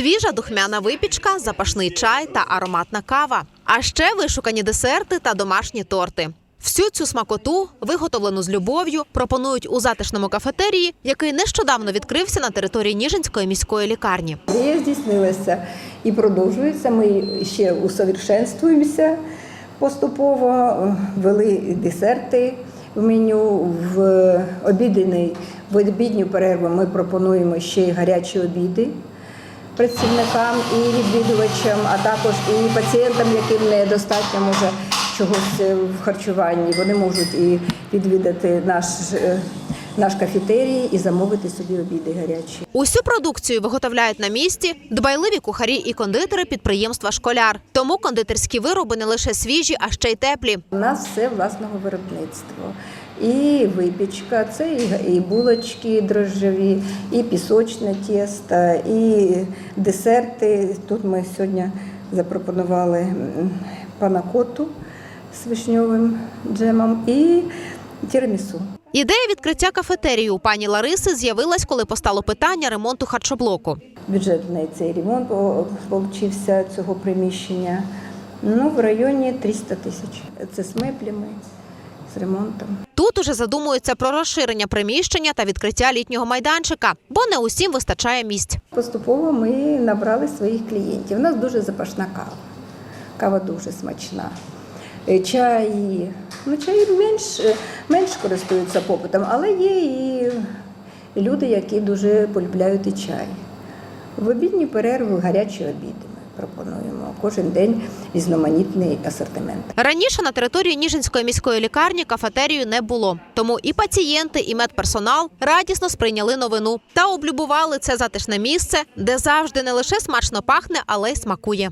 свіжа духмяна випічка, запашний чай та ароматна кава. А ще вишукані десерти та домашні торти. Всю цю смакоту, виготовлену з любов'ю, пропонують у затишному кафетерії, який нещодавно відкрився на території Ніжинської міської лікарні. Мрія здійснилася і продовжується. Ми ще усовершенствуємося поступово. Вели десерти в меню в обідний, в обідню перерву ми пропонуємо ще й гарячі обіди працівникам і відвідувачам, а також і пацієнтам, яким недостатньо може чогось е, в харчуванні. Вони можуть і відвідати наш, е, наш кафетерій і замовити собі обіди гарячі. Усю продукцію виготовляють на місці дбайливі кухарі і кондитери підприємства Школяр. Тому кондитерські вироби не лише свіжі, а ще й теплі. У нас все власного виробництва. І випічка, це і, і булочки дрожжеві, і пісочне тісто, і десерти. Тут ми сьогодні запропонували панакоту з вишньовим джемом і тірамісу. Ідея відкриття кафетерії у пані Лариси з'явилась, коли постало питання ремонту харчоблоку. Бюджетний цей ремонт получився цього приміщення. Ну, в районі 300 тисяч. Це з меблями, з ремонтом. Тут уже задумуються про розширення приміщення та відкриття літнього майданчика, бо не усім вистачає місць. Поступово ми набрали своїх клієнтів. У нас дуже запашна кава. Кава дуже смачна. Е, Чаї. Ну, чаї менш, е, менш користуються попитом, але є і люди, які дуже полюбляють і чай. В обідні перерви гарячі обіди пропонуємо. Кожен день різноманітний асортимент. Раніше на території Ніжинської міської лікарні кафетерію не було. Тому і пацієнти, і медперсонал радісно сприйняли новину та облюбували це затишне місце, де завжди не лише смачно пахне, але й смакує.